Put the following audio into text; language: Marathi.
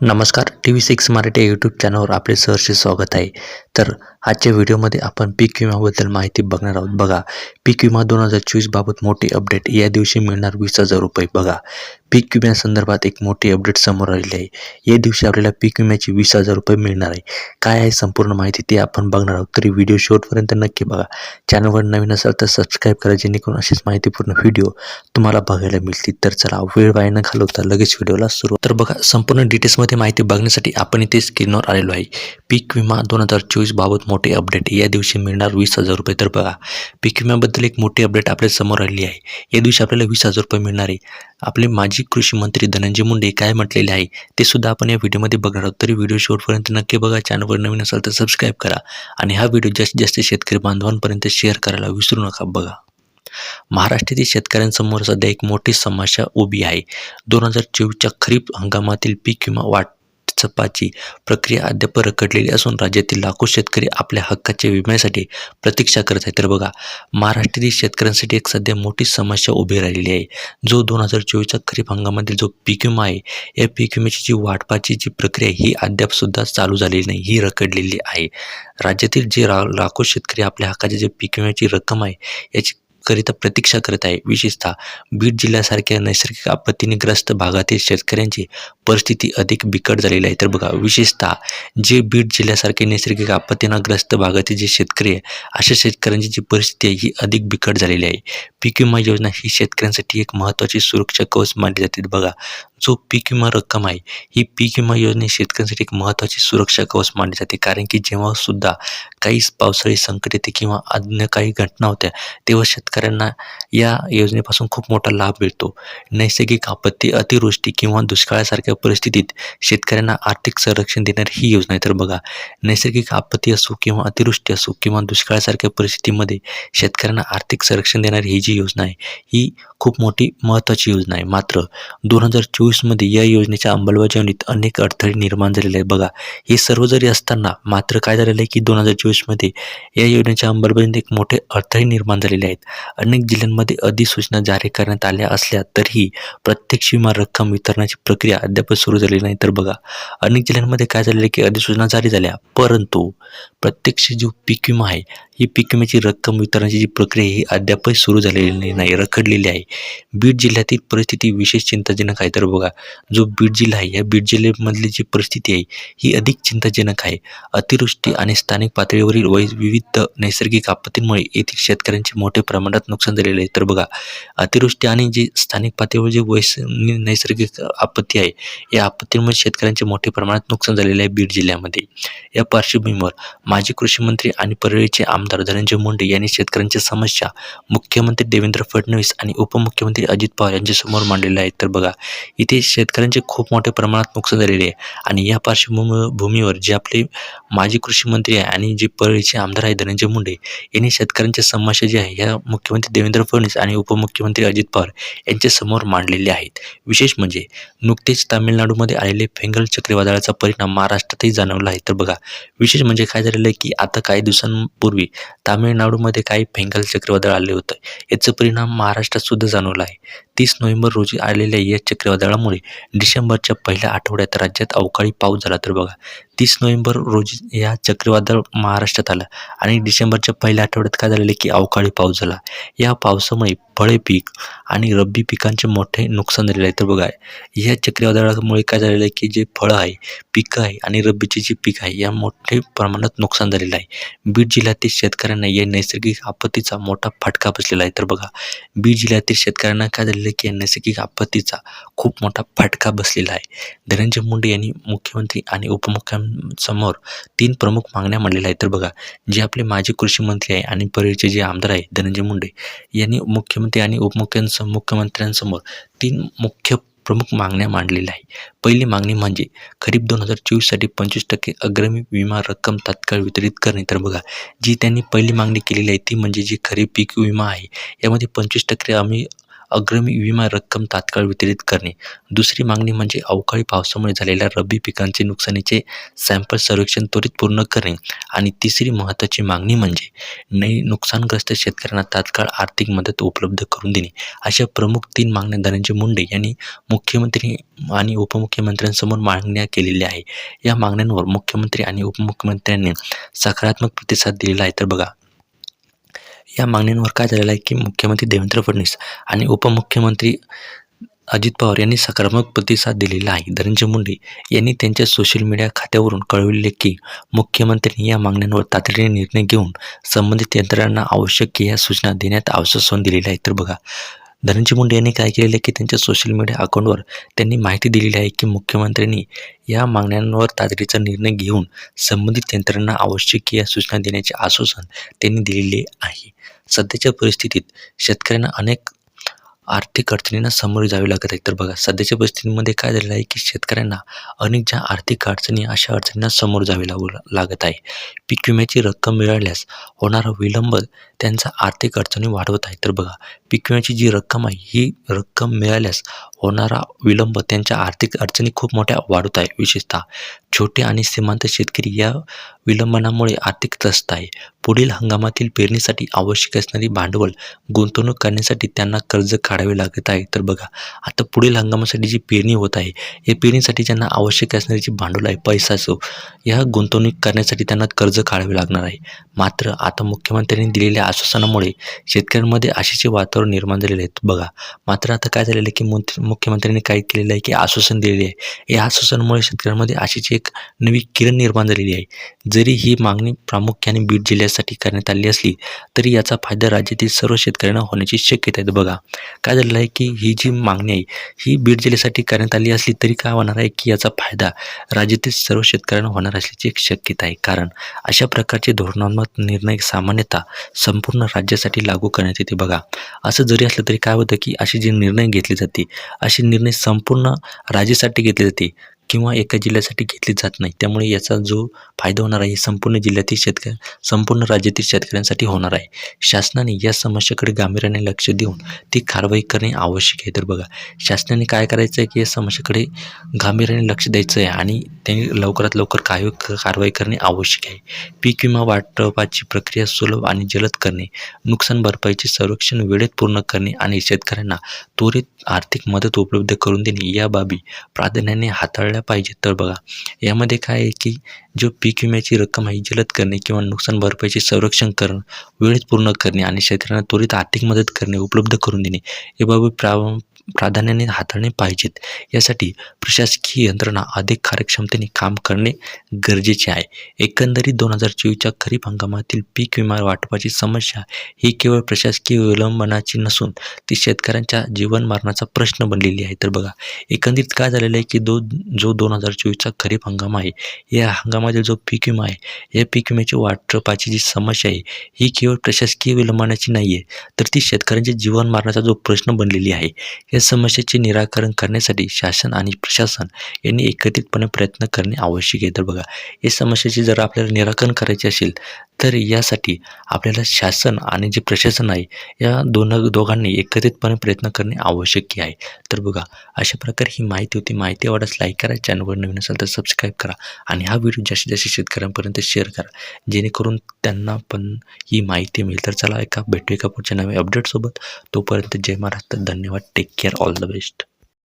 नमस्कार. T V six Marathi YouTube चॅनलवर आपले सहर्ष स्वागत आहे. तर आजच्या व्हिडिओमध्ये आपण पीक विम्याबद्दल माहिती बघणार आहोत. बघा पीक विमा दोन हजार चोवीसबाबत मोठी अपडेट. या दिवशी मिळणार वीस हजार रुपये. बघा पीक विम्यासंदर्भात एक मोठी अपडेट समोर आलेली आहे. या दिवशी आपल्याला पीक विम्याची वीस हजार रुपये मिळणार आहे. काय आहे संपूर्ण माहिती ते आपण बघणार आहोत. तरी व्हिडिओ शेवटपर्यंत नक्की बघा. चॅनलवर नवीन असाल तर सबस्क्राईब करा जेणेकरून अशीच माहितीपूर्ण व्हिडिओ तुम्हाला बघायला मिळतील. तर चला वेळ वाया न घालवता लगेच व्हिडिओला सुरू तर बघा संपूर्ण डिटेल्समध्ये माहिती बघण्यासाठी आपण इथे स्क्रीनवर आलेलो आहे. पीक विमा दोन हजार चोवीस बाबत मोठे अपडेट या दिवशी मिळणार वीस हजार रुपये. तर बघा पीक विम्याबद्दल एक मोठी अपडेट आपल्यासमोर आलेली आहे. या दिवशी आपल्याला वीस हजार रुपये मिळणार आहे. आपले माजी कृषी मंत्री धनंजय मुंडे काय म्हटलेले आहे ते सुद्धा आपण या व्हिडिओमध्ये बघणार आहोत. तरी व्हिडिओ शेवटपर्यंत नक्की बघा. चॅनलवर नवीन असाल तर सबस्क्राईब करा. आणि हा व्हिडिओ जास्तीत जास्त शेतकरी बांधवांपर्यंत शेअर करायला विसरू नका. बघा. महाराष्ट्रातील शेतकऱ्यांसमोर सध्या एक मोठी समस्या उभी आहे. दोन हजार चोवीसच्या खरीप हंगामातील पीक विमा वाटपाची प्रक्रिया अद्याप रखडलेली असून राज्यातील लाखो शेतकरी आपल्या हक्काच्या विम्यासाठी प्रतीक्षा करत आहेत. तर बघा महाराष्ट्रातील शेतकऱ्यांसाठी एक सध्या मोठी समस्या उभी राहिलेली आहे. जो दोन हजार चोवीसच्या खरीप हंगामातील जो पीक विमा आहे या पीक विम्याची जी वाटपाची जी प्रक्रिया आहे, ही अद्यापसुद्धा चालू झालेली नाही ही रखडलेली आहे. राज्यातील जे रा लाखो शेतकरी आपल्या हक्काच्या जे पीक विम्याची रक्कम आहे याची करिता प्रतीक्षा करत आहे. विशेषतः बीड जिल्ह्यासारख्या नैसर्गिक आपत्तीने ग्रस्त भागातील शेतकऱ्यांची परिस्थिती अधिक बिकट झालेली आहे. तर बघा विशेषतः जे बीड जिल्ह्यासारखे नैसर्गिक आपत्तींना ग्रस्त भागातील जे शेतकरी आहे अशा शेतकऱ्यांची जी परिस्थिती आहे ही अधिक बिकट झालेली आहे. पीक विमा योजना ही शेतकऱ्यांसाठी एक महत्त्वाची सुरक्षा कवच मानली जाते. बघा जो पीक विमा रक्कम आहे ही पीक विमा योजना शेतकऱ्यांसाठी एक महत्त्वाची सुरक्षा कवच मानली जाते. कारण की जेव्हा सुद्धा काही पावसाळी संकट येते किंवा अन्य काही घटना होत्या तेव्हा शेतकऱ्यांना या योजनेपासून खूप मोठा लाभ मिळतो. नैसर्गिक आपत्ती अतिवृष्टी किंवा दुष्काळासारख्या परिस्थितीत शेतकऱ्यांना आर्थिक संरक्षण देणारी ही योजना आहे. तर बघा नैसर्गिक आपत्ती असो किंवा अतिवृष्टी असो किंवा दुष्काळासारख्या परिस्थितीमध्ये शेतकऱ्यांना आर्थिक संरक्षण देणारी ही जी योजना आहे ही खूप मोठी महत्त्वाची योजना आहे. मात्र दोन हजार चोवीसमध्ये या योजनेच्या अंमलबजावणीत अनेक अडथळे निर्माण झालेले आहे बघा हे सर्व जरी असताना मात्र काय झालेलं आहे की दोन हजार चोवीसमध्ये या योजनेच्या अंमलबजावणीत एक मोठे अडथळे निर्माण झालेले आहेत. अनेक जिल्ह्यांमध्ये अधिसूचना जारी करण्यात आल्या असल्या तरीही प्रत्यक्ष विमा रक्कम वितरणाची प्रक्रिया अद्याप सुरू झालेली नाही. तर बघा अनेक जिल्ह्यांमध्ये काय झालेलं आहे की अधिसूचना जारी झाल्या. परंतु प्रत्यक्ष जो पीक विमा आहे ही पीक विम्याची रक्कम वितरणाची जी प्रक्रिया ही अद्यापही सुरू झालेली नाही रखडलेली आहे. बीड जिल्ह्यातील परिस्थिती विशेष चिंताजनक आहे. तर बघा जो बीड जिल्हा आहे या बीड जिल्ह्यामधली जी परिस्थिती आहे ही अधिक चिंताजनक आहे. अतिवृष्टी आणि स्थानिक पातळीवरील वै विविध नैसर्गिक आपत्तींमुळे येथील शेतकऱ्यांचे मोठे प्रमाण प्रमाणात नुकसान झालेलं आहे. तर बघा अतिवृष्टी आणि जी स्थानिक पातळीवर जी वैस नैसर्गिक आपत्ती आहे या आपत्तीमुळे शेतकऱ्यांचे मोठ्या प्रमाणात नुकसान झालेले आहे बीड जिल्ह्यामध्ये. या पार्श्वभूमीवर माजी कृषी मंत्री आणि परळीचे आमदार धनंजय मुंडे यांनी शेतकऱ्यांच्या समस्या मुख्यमंत्री देवेंद्र फडणवीस आणि उपमुख्यमंत्री अजित पवार यांच्यासमोर मांडलेल्या आहेत. तर बघा इथे शेतकऱ्यांचे खूप मोठ्या प्रमाणात नुकसान झालेले आहे आणि या पार्श्वभूमी भूमीवर जे आपले माजी कृषी मंत्री आहे आणि जे परळीचे आमदार आहे धनंजय मुंडे यांनी शेतकऱ्यांच्या समस्या जी आहे या मुख्यमंत्री देवेंद्र फडणवीस आणि उपमुख्यमंत्री अजित पवार यांच्यासमोर मांडलेले आहेत. विशेष म्हणजे नुकतेच तामिळनाडूमध्ये आलेले फेंगल चक्रीवादळाचा परिणाम महाराष्ट्रातही जाणवला आहे. तर बघा विशेष म्हणजे काय झालेलं आहे की आता काही दिवसांपूर्वी तामिळनाडूमध्ये काही फेंगल चक्रीवादळ आले होतं. याचा परिणाम महाराष्ट्रातसुद्धा जाणवला आहे. तीस नोव्हेंबर रोजी आलेल्या या चक्रीवादळामुळे डिसेंबरच्या पहिल्या आठवड्यात राज्यात अवकाळी पाऊस झाला. तर बघा तीस नोव्हेंबर रोजी या चक्रीवादळ महाराष्ट्रात आलं आणि डिसेंबरच्या पहिल्या आठवड्यात काय झालेलं की अवकाळी पाऊस झाला. या पावसामुळे फळे पीक आणि रब्बी पिकांचे मोठे नुकसान झालेलं आहे. तर बघा या चक्रीवादळामुळे काय झालेलं आहे की जे फळं आहे पिकं आहे आणि रब्बीचे जे पीक आहे या मोठे प्रमाणात नुकसान झालेलं आहे. बीड जिल्ह्यातील शेतकऱ्यांना या नैसर्गिक आपत्तीचा मोठा फटका बसलेला आहे. तर बघा बीड जिल्ह्यातील शेतकऱ्यांना काय झालेलं आहे की या नैसर्गिक आपत्तीचा खूप मोठा फटका बसलेला आहे. धनंजय मुंडे यांनी मुख्यमंत्री आणि समोर तीन प्रमुख मागण्या मांडलेल्या आहेत. तर बघा जे आपले माजी कृषी मंत्री आहे आणि परळीचे जे आमदार आहे धनंजय मुंडे यांनी मुख्यमंत्री आणि उपमुख्यांसम मुख्यमंत्र्यांसमोर तीन मुख्य प्रमुख मागण्या मांडलेल्या आहे पहिली मागणी म्हणजे खरीप दोन हजार चोवीससाठी पंचवीस टक्के अग्रमी विमा रक्कम तात्काळ वितरित करणे. तर बघा जी त्यांनी पहिली मागणी केलेली आहे ती म्हणजे जी खरीप पीक विमा आहे यामध्ये पंचवीस टक्के आम्ही अग्रिम विमा रक्कम तात्काळ वितरित करणे. दुसरी मागणी म्हणजे अवकाळी पावसामुळे झालेल्या रब्बी पिकांचे नुकसानीचे सॅम्पल सर्वेक्षण त्वरित पूर्ण करणे. आणि तिसरी महत्त्वाची मागणी म्हणजे नै नुकसानग्रस्त शेतकऱ्यांना तात्काळ आर्थिक मदत उपलब्ध करून देणे. अशा प्रमुख तीन मागण्या धनंजय मुंडे यांनी मुख्यमंत्री आणि उपमुख्यमंत्र्यांसमोर मागण्या केलेल्या आहे. या मागण्यांवर मुख्यमंत्री आणि उपमुख्यमंत्र्यांनी सकारात्मक प्रतिसाद दिलेला आहे. तर बघा या मागण्यांवर काय झालेलं आहे की मुख्यमंत्री देवेंद्र फडणवीस आणि उपमुख्यमंत्री अजित पवार यांनी सकारात्मक प्रतिसाद दिलेला आहे. धनंजय मुंडे यांनी त्यांच्या सोशल मीडिया खात्यावरून कळविले की मुख्यमंत्र्यांनी या मागण्यांवर तातडीने निर्णय घेऊन संबंधित यंत्रणांना आवश्यक या सूचना देण्यात आश्वासन दिलेलं आहे. तर बघा धनंजय मुंडे यांनी काय केलेलं आहे की त्यांच्या सोशल मीडिया अकाउंटवर त्यांनी माहिती दिलेली आहे की मुख्यमंत्र्यांनी या मागण्यांवर तातडीचा निर्णय घेऊन संबंधित यंत्रणांना आवश्यक या सूचना देण्याचे आश्वासन त्यांनी दिलेले आहे. सध्याच्या परिस्थितीत शेतकऱ्यांना अनेक आर्थिक अडचणींना सामोरे जावे लागत आहे तर बघा सध्याच्या परिस्थितीमध्ये काय झालेलं आहे की शेतकऱ्यांना अनेक ज्या आर्थिक अडचणी अशा अडचणींना समोर जावे लागू लागत आहे. पीक विम्याची रक्कम मिळाल्यास होणारा विलंब त्यांचा आर्थिक अडचणी वाढवत आहे. तर बघा पीक विम्याची जी रक्कम आहे ही रक्कम मिळाल्यास होणारा विलंब त्यांच्या आर्थिक अडचणी खूप मोठ्या वाढत आहे. विशेषतः छोटे आणि सीमांत शेतकरी या विलंबनामुळे आर्थिक त्रस्त आहे. पुढील हंगामातील पेरणीसाठी आवश्यक असणारी भांडवल गुंतवणूक करण्यासाठी त्यांना कर्ज काढावे लागत आहे. तर बघा आता पुढील हंगामासाठी जी पेरणी होत आहे या पेरणीसाठी ज्यांना आवश्यक असणारी जी भांडवल आहे पैसा असो या गुंतवणूक करण्यासाठी त्यांना कर्ज काढावे लागणार आहे. मात्र आता मुख्यमंत्र्यांनी दिलेल्या आश्वासनामुळे शेतकऱ्यांमध्ये आशेचे वातावरण निर्माण झालेले आहेत. बघा मात्र आता काय झालेलं आहे की मंत्री मुख्यमंत्र्यांनी काय केलेलं आहे की आश्वासन दिलेले आहे. या आश्वासनामुळे शेतकऱ्यांमध्ये आशेची एक नवी किरण निर्माण झालेली आहे. जरी ही मागणी प्रामुख्याने बीड जिल्ह्यासाठी करण्यात आली असली तरी याचा फायदा राज्यातील सर्व शेतकऱ्यांना होण्याची शक्यता आहे बघा काय झालेलं आहे की ही जी मागणी आहे ही बीड जिल्ह्यासाठी करण्यात आली असली तरी काय होणार आहे की याचा फायदा राज्यातील सर्व शेतकऱ्यांना होणार असल्याची एक शक्यता आहे. कारण अशा प्रकारचे धोरणात्मक निर्णय सामान्यतः संपूर्ण राज्यासाठी लागू करण्यात येते. बघा असं जरी असलं तरी काय होतं की असे जे निर्णय घेतले जाते असे निर्णय संपूर्ण राज्यासाठी घेतले जाते. किंवा एका जिल्ह्यासाठी घेतली जात नाही. त्यामुळे याचा जो फायदा होणार आहे संपूर्ण जिल्ह्यातील शेतकऱ्या संपूर्ण राज्यातील शेतकऱ्यांसाठी होणार आहे. शासनाने या समस्येकडे गांभीर्याने लक्ष देऊन ती कारवाई करणे आवश्यक आहे. तर बघा शासनाने काय करायचं आहे की या समस्येकडे गांभीर्याने लक्ष द्यायचं आहे आणि त्यांनी लवकरात लवकर काय कारवाई करणे आवश्यक आहे. पीक विमा वाटपाची प्रक्रिया सुलभ आणि जलद करणे नुकसान भरपाईचे संरक्षण वेळेत पूर्ण करणे आणि शेतकऱ्यांना त्वरित आर्थिक मदत उपलब्ध करून देणे या बाबी प्राधान्याने हाताळल्या पाहिजेत तर बघा यामध्ये काय आहे की जो पीक विम्याची रक्कम आहे जलद करणे किंवा नुकसान भरपाईचे संरक्षण करणं वेळेत पूर्ण करणे आणि शेतकऱ्यांना त्वरित आर्थिक मदत करणे उपलब्ध करून देणे या बाबी प्रा प्राधान्याने हाताळणे पाहिजेत. यासाठी प्रशासकीय यंत्रणा अधिक कार्यक्षमतेने काम करणे गरजेचे आहे. एकंदरीत दोन हजार चोवीसच्या खरीप हंगामातील पीक विमा वाटपाची समस्या ही केवळ प्रशासकीय विलंबनाची नसून ती शेतकऱ्यांच्या जीवन मरणाचा प्रश्न बनलेली आहे. तर बघा एकंदरीत काय झालेलं आहे की दो जो दोन हजार चोवीसचा खरीप हंगाम आहे या हंगामातील जो पीक विमा आहे या पीक विम्याची वाटपाची जी समस्या आहे ही केवळ प्रशासकीय विलंबनाची नाही आहे तर ती शेतकऱ्यांच्या जीवन मारण्याचा जो प्रश्न बनलेली आहे. या समस्येचे निराकरण करण्यासाठी शासन आणि प्रशासन यांनी एकत्रितपणे प्रयत्न करणे आवश्यक आहे. तर बघा या समस्येचे जर आपल्याला निराकरण करायचे असेल तर यासाठी आपल्याला शासन आणि जे प्रशासन आहे या दोन दोघांनी एकत्रितपणे प्रयत्न करणे आवश्यक आहे. तर बघा अशा प्रकारे ही माहिती होती. माहिती आवडल्यास लाईक करा चॅनलवर नवीन असेल तर सबस्क्राईब करा आणि हा व्हिडिओ जास्तीत जास्त शेतकऱ्यांपर्यंत शेअर करा. जेणेकरून त्यांना पण ही माहिती मिळेल. तर चला एका भेटू एका पुढच्या नव्या अपडेटसोबत तोपर्यंत जय महाराष्ट्र. धन्यवाद. Take care all the best